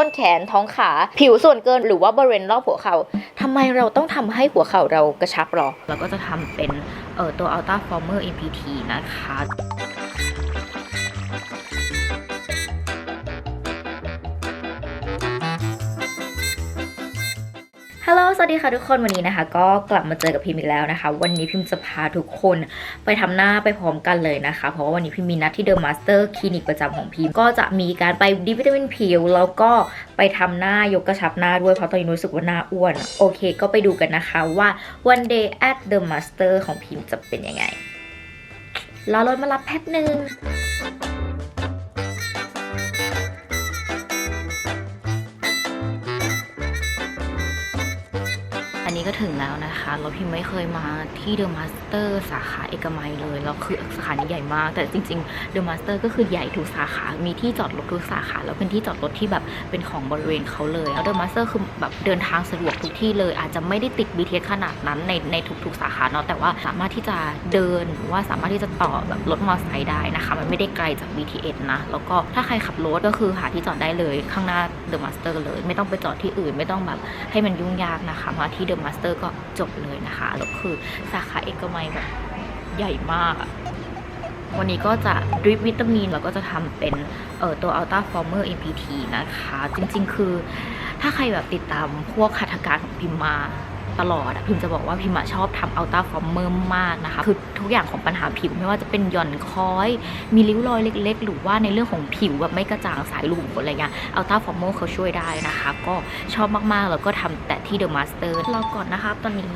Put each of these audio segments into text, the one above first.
ต้นแขนท้องขา ผิวส่วนเกินหรือว่าบริเวณรอบหัวเข่าทำไมเราต้องทำให้หัวเข่าเรากระชับหรอเราก็จะทำเป็นเอ่อตัว Ultra Former MPT นะคะ ฮัลโหล สวัสดีค่ะทุกคน วันนี้นะคะ ก็กลับมาเจอกับพิมพ์อีกแล้วนะคะ วันนี้พิมพ์จะพาทุกคนไปทำหน้าไปพร้อมกันเลยนะคะ เพราะว่าวันนี้พิมพ์มีนัดที่เดอะมาสเตอร์คลินิกประจำของพิมพ์ก็จะมีการไปดีวิตามินผิว แล้วก็ไปทำหน้ายกกระชับหน้าด้วย เพราะตอนนี้รู้สึกว่าหน้าอ้วน โอเค ก็ไปดูกันนะคะว่า one day at the master ของพิมพ์จะเป็นยังไง รอรถมารับแป๊บหนึ่ง ถึงแล้วนะคะแล้วพิมไม่เคยมาที่เดอะมาสเตอร์สาขาเอกมัยเลยแล้วคือสาขานี้ใหญ่มาก แต่จริงๆเดอะมาสเตอร์ก็คือใหญ่ทุกสาขามีที่จอดรถทุกสาขา แล้วเป็นที่จอดรถที่แบบเป็นของบริเวณเขาเลยแล้วเดอะมาสเตอร์คือแบบเดินทางสะดวกทุกที่เลย อาจจะไม่ได้ติด BTS ขนาดนั้นในในทุกๆสาขาเนาะแต่ว่าสามารถที่จะเดินหรือว่าสามารถที่จะต่อแบบรถมอเตอร์ไซค์ได้นะคะ มันไม่ได้ไกลจาก BTS นะแล้วก็ถ้าใครขับรถก็คือหาที่จอดได้เลยข้างหน้า เดอะมาสเตอร์เลย ไม่ต้องไปจอดที่อื่นไม่ต้องแบบให้มันยุ่งยากนะคะมาที่เดอะมาสเตอร์ก็จบเลยนะคะแล้วคือสาขาเอกมัยแบบใหญ่มากอะวันนี้ก็จะดริปวิตามินแล้วก็จะทำเป็นเอ่อตัวอัลต้าฟอร์เมอร์ MPT นะคะ จริงๆ คือถ้าใครแบบติดตามพวกคัตการของพิมมา ตลอดอะพิมจะบอกว่าพิมชอบทำ Ultra Former มากนะคะ คือทุกอย่างของปัญหาผิวไม่ว่าจะเป็นหย่อนคล้อย มีริ้วรอยเล็ก ๆ หรือว่าในเรื่องของผิวแบบไม่กระจ่างสายรูขุมขนอะไรเงี้ย Ultra Former เขาช่วยได้นะคะ ก็ชอบมากๆแล้วก็ทำแต่ที่เดอะมาสเตอรอก่อนนะคะตอนนี้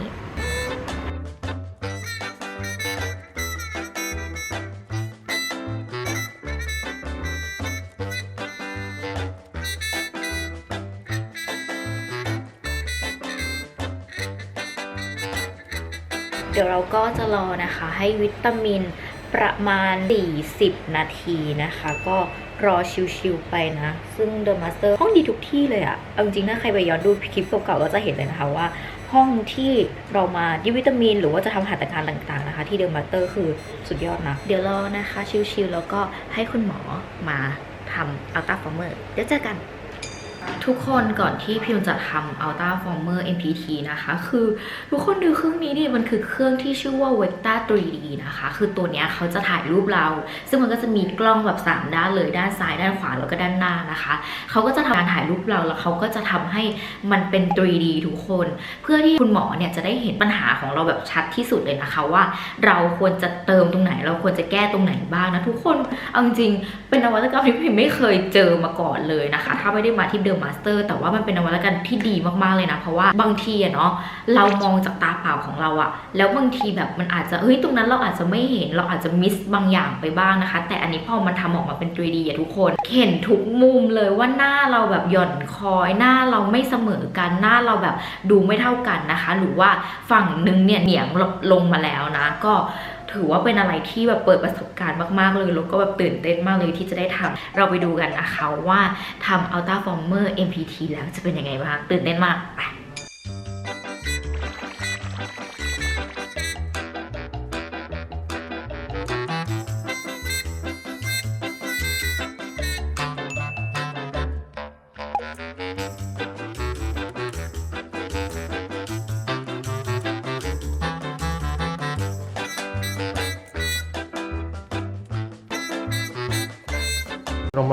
เดี๋ยวเราก็จะรอนะคะให้วิตามินประมาณ 40 นาทีนะคะ ก็รอชิวๆไปนะ ซึ่ง The Master ห้องดีทุกที่เลยอะเอาจริงๆถ้าใครไปย้อนดูคลิปเก่าๆก็จะเห็นเลยนะคะว่า ห้องที่เรามาดิวิตามิน หรือว่าจะทำหัตถการต่างๆนะคะ ที่ The Master คือสุดยอดนะ เดี๋ยวรอนะคะชิวๆแล้วก็ให้คุณหมอมาทำอัลต้าฟอร์เมอร์เดี๋ยวเจอกัน ทุกคนก่อนที่พิมจะทำ Ultra Former MPT นะคะ คือทุกคนดูเครื่องนี้ดิมันคือเครื่องที่ชื่อว่า Vecta 3D นะคะ คือตัวเนี้ยเขาจะถ่ายรูปเรา ซึ่งมันก็จะมีกล้องแบบ 3 ด้านเลยด้านซ้ายด้านขวาแล้วก็ด้านหน้านะคะเขาก็จะทำการถ่ายรูปเราแล้วเขาก็จะทำให้มันเป็น 3D ทุกคน เพื่อที่คุณหมอเนี่ยจะได้เห็นปัญหาของเราแบบชัดที่สุดเลยนะคะว่า เราควรจะเติมตรงไหน เราควรจะแก้ตรงไหนบ้างนะทุกคนเอาจริงเป็นนวัตกรรมที่พิมไม่เคยเจอมาก่อนเลยนะคะ ถ้าไม่ได้มาที่เดิอะมาสเตอร์แต่ว่ามันเป็นนวัตกรรมที่ดีมากๆเลยนะ เพราะว่าบางทีอะเนาะเรามองจากตาเปล่าของเราอะแล้วบางทีแบบมันอาจจะเฮ้ยตรงนั้นเราอาจจะไม่เห็นเราอาจจะมิสบางอย่างไปบ้างนะคะ แต่อันนี้พอมันทำออกมาเป็น 3D อะทุกคนเห็นทุกมุมเลยว่าหน้าเราแบบหย่อนคอยหน้าเราไม่เสมอกันหน้าเราแบบดูไม่เท่ากันนะคะ หรือว่าฝั่งนึงเนี่ยเหนียงลงมาแล้วนะก็ ถือว่าเป็นอะไรที่แบบเปิดประสบการณ์มากๆเลยแล้วก็แบบตื่นเต้นมากเลยที่จะได้ทำเราไปดูกันนะคะว่าทำ Ultra Former MPT แล้วจะเป็นยังไงบ้างตื่นเต้นมากไป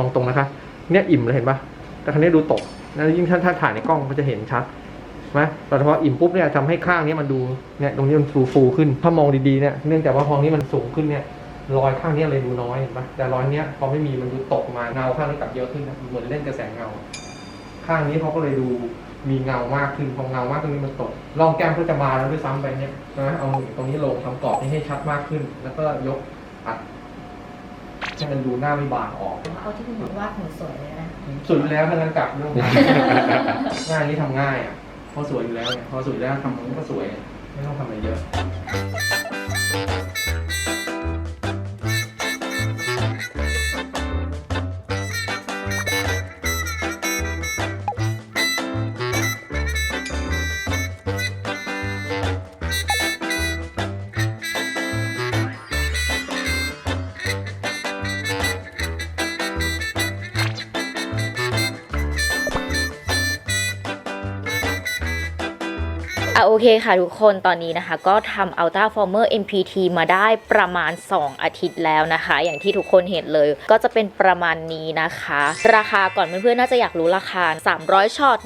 มองตรงนะคะ เนี่ยอิ่มเลยเห็นปะแต่ครั้นี้ดูตกแล้วยิ่งถ้าถ้าถ่ายในกล้องมันจะเห็นชัดไหมแต่พออิ่มปุ๊บเนี่ยทำให้ข้างนี้มันดูเนี่ยตรงนี้มันฟูฟูขึ้น ถ้ามองดีๆเนี่ยเนื่องจากว่าพองนี้มันสูงขึ้นเนี่ยรอยข้างนี้เลยดูน้อยเห็นปะแต่รอยเนี้ยพอไม่มีมันดูตกมาเงาข้างนี้กลับเยอะขึ้นนะเหมือนเล่นกระแสเงา ข้างนี้เขาก็เลยดูมีเงามากขึ้นพอเงามากตรงนี้มันตกร่องแก้มก็จะมาแล้วด้วยซ้ำไปเนี่ยนะเอาตรงนี้ลงทำกรอบนี้ให้ชัดมากขึ้น แล้วก็ยกอัด ให้มันดูหน้าไม่บางออกเอาที่คุณหมอวาดหนูสวยเลยนะ สุดอยู่แล้วถ้างั้นกลับเรื่องง่ายนี่ทำง่ายอะพอสวยอยู่แล้วเนี่ยพอสวยแล้วทำมันก็สวย ไม่ต้องทำอะไรเยอะ โอเคค่ะทุกคนตอนนี้นะคะ ก็ทำ Ultra Former MPT มาได้ประมาณ 2 อาทิตย์แล้วนะคะ อย่างที่ทุกคนเห็นเลย ก็จะเป็นประมาณนี้นะคะ ราคาก่อนเพื่อนๆน่าจะอยากรู้ราคา 300ช็อต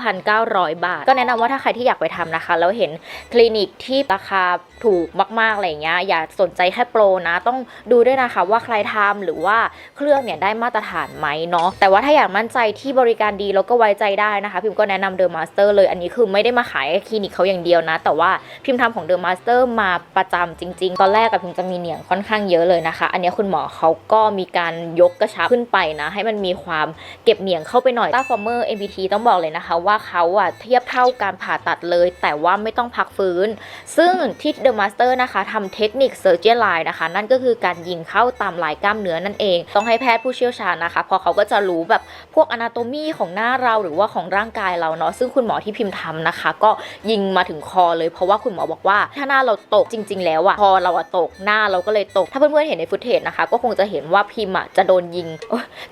19,900 บาท ก็แนะนำว่าถ้าใครที่อยากไปทำนะคะ แล้วเห็นคลินิกที่ราคาถูกมากๆอะไรเงี้ยอย่าสนใจแค่โปรนะ ต้องดูด้วยนะคะว่าใครทำหรือว่าเครื่องเนี่ยได้มาตรฐานไหมเนาะแต่ว่าถ้าอยากมั่นใจที่บริการดีแล้วก็ไว้ใจได้นะคะ พิมก็แนะนำเดอะมาสเตอร์เลยอันนี้คือไม่ได้มาขายคลินิกเขาอย่างเดียวนะ แต่ว่าพิมทำของเดอะมาสเตอร์มาประจำจริง ๆ ตอนแรกกับพิมจะมีเหนียงค่อนข้างเยอะเลยนะคะ อันนี้คุณหมอเขาก็มีการยกกระชับขึ้นไปนะ ให้มันมีความเก็บเหนียงเข้าไปหน่อยต้าฟอร์เมอร์ MPT ต้องบอกเลยนะคะ ว่าเขาอะเทียบเท่าการผ่าตัดเลย แต่ว่าไม่ต้องพักฟื้น ซึ่งที่ The Master นะคะทำเทคนิค Surgeon Line นะคะ นั่นก็คือการยิงเข้าตามลายกล้ามเนื้อนั่นเอง ต้องให้แพทย์ผู้เชี่ยวชาญนะคะเพอเขาก็จะรู้แบบพวกอนาโตมีของหน้าเราหรือว่าของร่างกายเราเนาะซึ่งคุณหมอที่พิมพ์ทำนะคะ ก็ยิงมาถึงคอเลยเพราะว่าคุณหมอบอกว่า ถ้าหน้าเราตกจริง ๆ แล้วอะคอเราอะตกหน้าเราก็เลยตก ถ้าเพื่อนๆเห็นในฟุตเทจนะคะ ก็คงจะเห็นว่าพิมอะจะโดนยิง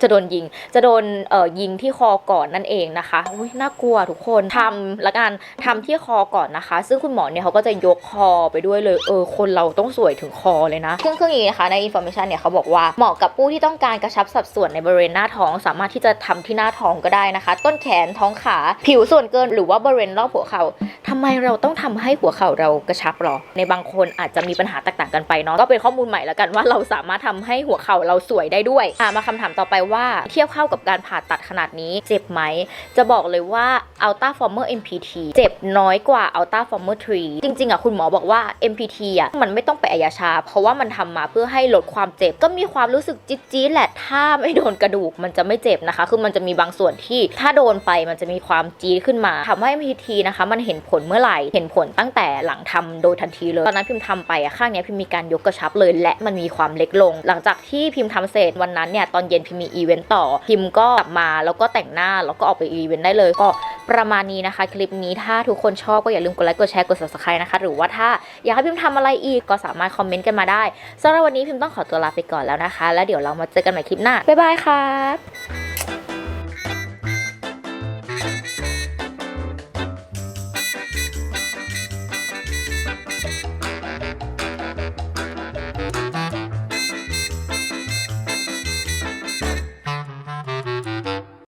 จะโดนยิง จะโดนเอ่อยิงที่คอก่อนนั่นเองนะคะอุ้ยน่ากลัวทุกคนทำละกันทำที่คอก่อนนะคะ ซึ่งคุณหมอเนี่ยเขาก็จะยกคอไปด้วยเลยเออคนเราต้องสวยถึงคอเลยนะเครื่องเครื่องนี้นะคะในอินโฟมิชันเนี่ยเขาบอกว่าเหมาะกับผู้ที่ต้องการกระชับสัดส่วนในบริเวณหน้าท้อง สามารถที่จะทำที่หน้าท้องก็ได้นะคะ ต้นแขนท้องขาผิวส่วนเกินหรือว่าบริเวณรอบหัวเข่าทำไมเราต้องทำให้หัวเข่าเรากระชับหรอ ในบางคนอาจจะมีปัญหาแตกต่างกันไปเนาะก็เป็นข้อมูลใหม่แล้วกันว่าเราสามารถทำให้หัวเข่าเราสวยได้ด้วยอะมาคำถามต่อไปว่า เทียบเข้ากับการผ่าตัดขนาดนี้ เจ็บไหม จะบอกเลยว่า Ultra Former MPT เจ็บน้อยกว่า Ultra Former 3จริงๆอะคุณหมอบอกว่า MPT อะมันไม่ต้องไปอายาชา เพราะว่ามันทำมาเพื่อให้ลดความเจ็บก็มีความรู้สึกจี๊ดๆแหละถ้าไม่โดนกระดูกมันจะไม่เจ็บนะคะ คือมันจะมีบางส่วนที่ถ้าโดนไปมันจะมีความจี๊ดขึ้นมาถามว่า MPT นะคะมันเห็นผลเมื่อไหร่ เห็นผลตั้งแต่หลังทำโดยทันทีเลย ตอนนั้นพิมพ์ทำไปอะข้างนี้พิมพ์มีการยกกระชับเลย และมันมีความเล็กลง หลังจากที่พิมพ์ทำเสร็จวันนั้นเนี่ยตอนเย็นพิมพ์มีอีเวนต์ต่อ พิมพ์ก็กลับมาแล้วก็แต่งหน้าแล้วก็ออกไปอีเวนต์ได้เลยก็ประมาณนี้นะคะ คลิปนี้ถ้าทุกคนชอบก็อย่าลืมกดไลค์กดแชร์กด subscribe นะคะ หรือว่าถ้าอยากให้พิมพ์ทำอะไรอีกก็สามารถคอมเมนต์กันมาได้สำหรับวันนี้พิมพ์ต้องขอตัวลาไปก่อนแล้วนะคะ แล้วเดี๋ยวเรามาเจอกันใหม่คลิปหน้าบ๊ายบายครับ